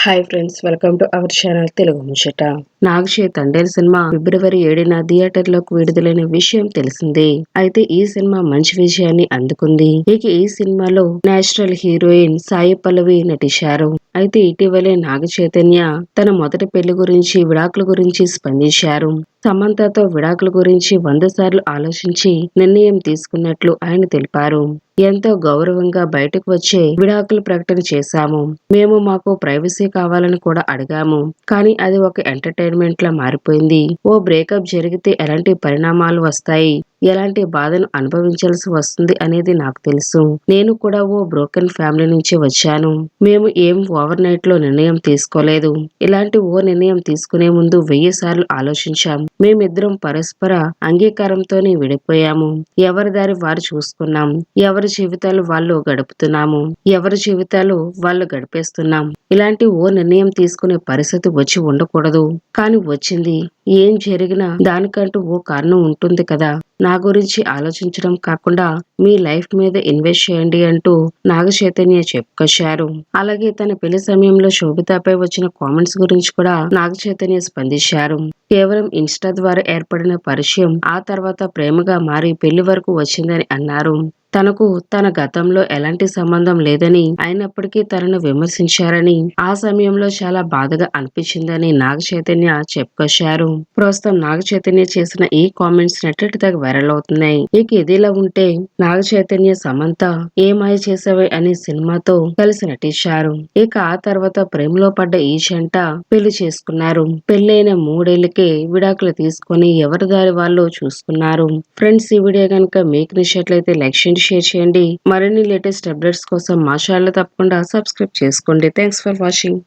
Hi friends welcome to our channel Telugu ముచ్చట నాగశే Thandel cinema ఫిబ్రవరి ఏడున థియేటర్లోకి విడుదలైన విషయం తెలిసిందే. అయితే ఈ సినిమా మంచి విజయాన్ని అందుకుంది. ఇక ఈ సినిమాలో నేచురల్ హీరోయిన్ సాయి పల్లవి నటించారు. అయితే ఇటీవలే నాగ చైతన్య తన మొదటి పెళ్ళి గురించి విడాకుల గురించి స్పందించారు. సమంతతో విడాకుల గురించి వంద సార్లు ఆలోచించి నిర్ణయం తీసుకున్నట్లు ఆయన తెలిపారు. ఎంతో గౌరవంగా బయటకు వచ్చే విడాకులు ప్రకటన చేశాము. మేము మాకు ప్రైవసీ కావాలని కూడా అడిగాము. కానీ అది ఒక ఎంటర్టైన్మెంట్ లా మారిపోయింది. ఓ బ్రేకప్ జరిగితే ఎలాంటి పరిణామాలు వస్తాయి? ఎలాంటి బాధను అనుభవించాల్సి వస్తుంది అనేది నాకు తెలుసు. నేను కూడా ఓ బ్రోకెన్ ఫ్యామిలీ నుంచి వచ్చాను. మేము ఏం ఓవర్ నైట్లో నిర్ణయం తీసుకోలేదు. ఇలాంటి ఓ నిర్ణయం తీసుకునే ముందు వెయ్యి సార్లు ఆలోచించాం. మేమిద్దరం పరస్పర అంగీకారంతోనే విడిపోయాము. ఎవరి దారి వారు చూసుకున్నాం. ఎవరి జీవితాలు వాళ్ళు గడుపుతున్నాము. ఎవరి జీవితాలు వాళ్ళు గడిపేస్తున్నాం. ఇలాంటి ఓ నిర్ణయం తీసుకునే పరిస్థితి వచ్చి ఉండకూడదు. కానీ వచ్చింది ఏం జరిగినా దానికంటూ ఓ కారణం ఉంటుంది కదా. నా గురించి ఆలోచించడం కాకుండా మీ లైఫ్ మీద ఇన్వెస్ట్ చేయండి అంటూ నాగ చైతన్య చెప్పుకొచ్చారు. అలాగే తన పెళ్ళి సమయంలో శోభితాపై వచ్చిన కామెంట్స్ గురించి కూడా నాగ చైతన్య స్పందించారు. కేవలం ఇన్స్టా ద్వారా ఏర్పడిన పరిచయం ఆ తర్వాత ప్రేమగా మారి పెళ్ళి వరకు వచ్చిందని అన్నారు. తనకు తన గతంలో ఎలాంటి సంబంధం లేదని అయినప్పటికీ తనను విమర్శించారని ఆ సమయంలో చాలా బాధగా అనిపించిందని నాగ చైతన్య చెప్పుకొచ్చారు. ప్రస్తుతం నాగ చైతన్య చేసిన ఈ కామెంట్స్ నెట్టటి దగ్గర వైరల్ అవుతున్నాయి. ఇక ఇదిలా ఉంటే నాగ చైతన్య సమంత ఏ మాయ చేసావే అనే సినిమాతో కలిసి నటించారు. ఇక ఆ తర్వాత ప్రేమలో పడ్డ ఈ జంట పెళ్ళి చేసుకున్నారు. పెళ్ళైన మూడేళ్ళకే విడాకులు తీసుకుని ఎవరి దారి వాళ్ళు చూసుకున్నారు. ఫ్రెండ్స్ ఈ వీడియో కనుక మీకు నచ్చినట్లయితే లైక్ చేయండి షేర్ చేయండి. మరిన్ని లేటెస్ట్ అప్డేట్స్ కోసం మా ఛానల్ తప్పకుండా సబ్స్క్రైబ్ చేసుకోండి. Thanks for watching